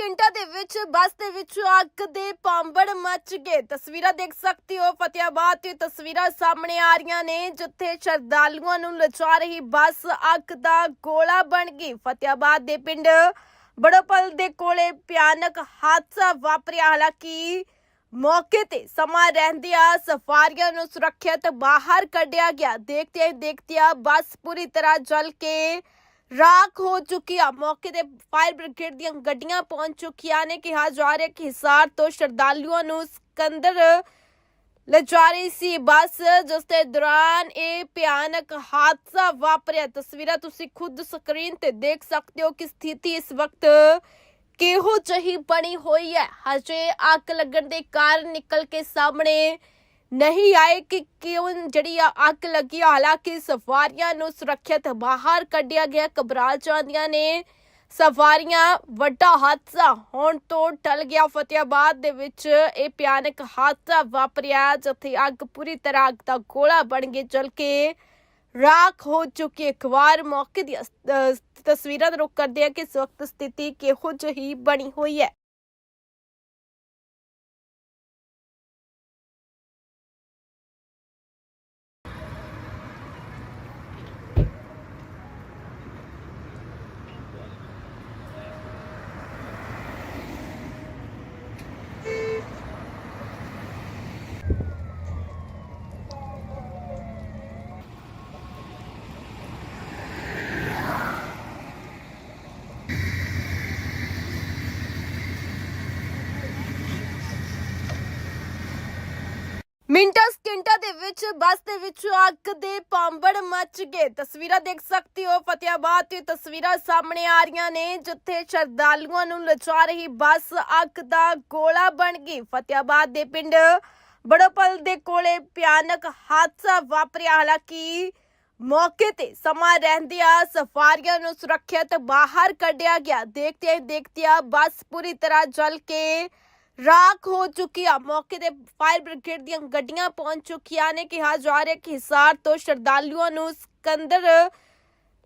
ਵਿੱਚ ਬੱਸ ਦੇ ਵਿੱਚੋਂ ਅੱਗ ਦੇ ਪਾਂਬੜ ਮੱਚ ਗਏ। ਤਸਵੀਰਾਂ ਦੇਖ ਸਕਦੇ ਹੋ, ਫਤਿਆਬਾਦ ਦੀ ਤਸਵੀਰਾਂ ਸਾਹਮਣੇ ਆ ਰਹੀਆਂ ਨੇ, ਜਿੱਥੇ ਸ਼ਰਧਾਲੂਆਂ ਨੂੰ ਲਿਜਾ ਰਹੀ ਬੱਸ ਅੱਗ ਦਾ ਗੋਲਾ ਬਣ ਗਈ। ਫਤਿਆਬਾਦ ਦੇ ਪਿੰਡ ਬੜੋਪਲ ਦੇ ਕੋਲੇ ਭਿਆਨਕ ਹਾਦਸਾ ਵਾਪਰਿਆ। ਹਾਲਾਂਕਿ ਮੌਕੇ ਤੇ ਸਮਾਂ ਰਹਿੰਦਿਆਂ ਸਫਾਰੀਆਂ ਨੂੰ ਸੁਰੱਖਿਅਤ ਬਾਹਰ ਕੱਢਿਆ ਗਿਆ। ਦੇਖਦੇ ਹੀ ਦੇਖਦਿਆਂ ਬੱਸ ਪੂਰੀ ਤਰ੍ਹਾਂ ਜਲ ਕੇ ਰਾਖ ਹੋ ਚੁੱਕੀ ਆ। ਮੌਕੇ ਤੇ ਫਾਇਰ ਬ੍ਰਿਗੇਡ ਦੀਆਂ ਗੱਡੀਆਂ ਪਹੁੰਚ ਚੁੱਕੀਆਂ ਨੇ। ਕਿਹਾ ਜਾ ਰਿਹਾ ਕਿ ਹਿਸਾਰ ਤੋਂ ਸ਼ਰਧਾਲੂਆਂ ਨੂੰ ਸਿਕੰਦਰ ਲਿਜਾ ਰਹੀ ਸੀ। ਬੱਸ ਜਿਸ ਦੇ ਦੌਰਾਨ ਇਹ ਭਿਆਨਕ ਹਾਦਸਾ ਵਾਪਰਿਆ। ਤਸਵੀਰਾਂ ਤੁਸੀਂ ਖੁਦ ਸਕਰੀਨ ਤੇ ਦੇਖ ਸਕਦੇ ਹੋ ਕਿ ਸਥਿਤੀ ਇਸ ਵਕਤ ਕਿਹੋ ਜਿਹੀ ਬਣੀ ਹੋਈ ਹੈ। ਹਜੇ ਅੱਗ ਲੱਗਣ ਦੇ ਕਾਰਨ ਨਿਕਲ ਕੇ ਸਾਹਮਣੇ ਨਹੀਂ ਆਏ ਕਿ ਕਿਉਂ ਜਿਹੜੀ ਆ ਅੱਗ ਲੱਗੀ, ਹਾਲਾਂਕਿ ਸਵਾਰੀਆਂ ਨੂੰ ਸੁਰੱਖਿਅਤ ਬਾਹਰ ਕੱਢਿਆ ਗਿਆ। ਘਬਰਾ ਜਾਂਦੀਆਂ ਨੇ। ਸਵਾਰੀਆਂ ਵੱਡਾ ਹਾਦਸਾ ਹੋਣ ਤੋਂ ਟਲ ਗਿਆ। ਫਤਿਆਬਾਦ ਦੇ ਵਿੱਚ ਇਹ ਭਿਆਨਕ ਹਾਦਸਾ ਵਾਪਰਿਆ, ਜਿੱਥੇ ਅੱਗ ਪੂਰੀ ਤਰ੍ਹਾਂ ਅੱਗ ਦਾ ਗੋਲਾ ਬਣ ਕੇ ਜਲ ਕੇ ਰਾਖ ਹੋ ਚੁੱਕੀ ਹੈ। ਇੱਕ ਵਾਰ ਮੌਕੇ ਦੀ ਤਸਵੀਰਾਂ ਦਾ ਰੁਕ ਕਰਦੇ ਆ ਕਿ ਇਸ ਵਕਤ ਸਥਿਤੀ ਕਿਹੋ ਜਿਹੀ ਬਣੀ ਹੋਈ ਹੈ। ਮਿੰਟਾਂ ਦੇ ਵਿੱਚ, ਬੱਸ ਦੇ ਵਿੱਚੋਂ ਅੱਗ ਦੇ ਪਾਂਬੜ ਮੱਚ ਗਏ। ਤਸਵੀਰਾਂ ਦੇਖ ਸਕਦੇ ਹੋ, ਫਤਿਆਬਾਦ ਦੀ ਤਸਵੀਰਾਂ ਸਾਹਮਣੇ ਆ ਰਹੀਆਂ ਨੇ, ਜਿੱਥੇ ਸ਼ਰਧਾਲੂਆਂ ਨੂੰ ਲਿਜਾ ਰਹੀ ਬੱਸ ਅੱਗ ਦਾ ਗੋਲਾ ਬਣ ਗਈ। ਫਤਿਆਬਾਦ ਦੇ ਪਿੰਡ ਬੜੋਪਲ ਦੇ ਕੋਲੇ ਭਿਆਨਕ ਹਾਦਸਾ ਵਾਪਰਿਆ। ਹਾਲਾਂਕਿ ਮੌਕੇ ਤੇ ਸਮਾਂ ਰਹਿੰਦਿਆਂ ਸਫਾਰੀਆਂ ਨੂੰ ਸੁਰੱਖਿਅਤ ਬਾਹਰ ਕੱਢਿਆ ਗਿਆ। ਦੇਖਦੇ ਦੇਖਦਿਆਂ ਬੱਸ ਪੂਰੀ ਤਰ੍ਹਾਂ ਜਲ ਕੇ ਰਾਖ ਹੋ ਚੁੱਕੀ ਆ। ਮੌਕੇ ਤੇ ਫਾਇਰ ਬ੍ਰਿਗੇਡ ਦੀਆਂ ਗੱਡੀਆਂ ਪਹੁੰਚ ਚੁੱਕੀਆਂ ਨੇ। ਕਿਹਾ ਜਾ ਰਿਹਾ ਕਿ ਹਿਸਾਰ ਤੋਂ ਸ਼ਰਧਾਲੂਆਂ ਨੂੰ ਸਿਕੰਦਰ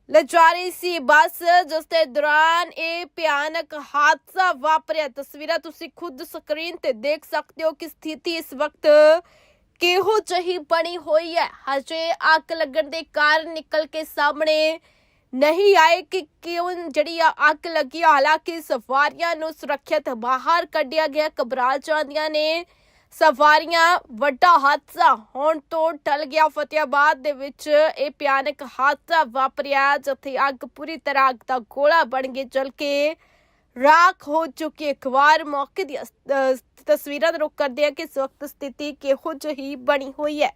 ਲਿਜਾ ਰਹੀ ਸੀ ਬੱਸ, ਜਿਸ ਦੇ ਦੌਰਾਨ ਇਹ ਭਿਆਨਕ ਹਾਦਸਾ ਵਾਪਰਿਆ। ਤਸਵੀਰਾਂ ਤੁਸੀਂ ਖੁਦ ਸਕਰੀਨ ਤੇ ਦੇਖ ਸਕਦੇ ਹੋ ਕਿ ਸਥਿਤੀ ਇਸ ਵਕਤ ਕਿਹੋ ਜਿਹੀ ਬਣੀ ਹੋਈ ਹੈ। ਹਜੇ ਅੱਗ ਲੱਗਣ ਦੇ ਕਾਰਨ ਨਿਕਲ ਕੇ ਸਾਹਮਣੇ ਨਹੀਂ ਆਏ ਕਿ ਕਿਉਂ ਜਿਹੜੀ ਆ ਅੱਗ ਲੱਗੀ ਹਾਲਾਂਕਿ ਸਵਾਰੀਆਂ ਨੂੰ ਸੁਰੱਖਿਅਤ ਬਾਹਰ ਕੱਢਿਆ ਗਿਆ। ਘਬਰਾ ਜਾਂਦੀਆਂ ਨੇ। ਸਵਾਰੀਆਂ, ਵੱਡਾ ਹਾਦਸਾ ਹੋਣ ਤੋਂ ਟਲ ਗਿਆ। ਫਤਿਆਬਾਦ ਦੇ ਵਿੱਚ ਇਹ ਭਿਆਨਕ ਹਾਦਸਾ ਵਾਪਰਿਆ, ਜਿੱਥੇ ਅੱਗ ਪੂਰੀ ਤਰ੍ਹਾਂ ਅੱਗ ਦਾ ਗੋਲਾ ਬਣ ਕੇ ਚਲ ਕੇ ਰਾਖ ਹੋ ਚੁੱਕੀ ਹੈ। ਇੱਕ ਵਾਰ ਮੌਕੇ ਦੀ ਤਸਵੀਰਾਂ ਦਾ ਰੁਕ ਕਰਦੇ ਆ ਕਿ ਇਸ ਵਕਤ ਸਥਿਤੀ ਕਿਹੋ ਜਿਹੀ ਬਣੀ ਹੋਈ ਹੈ।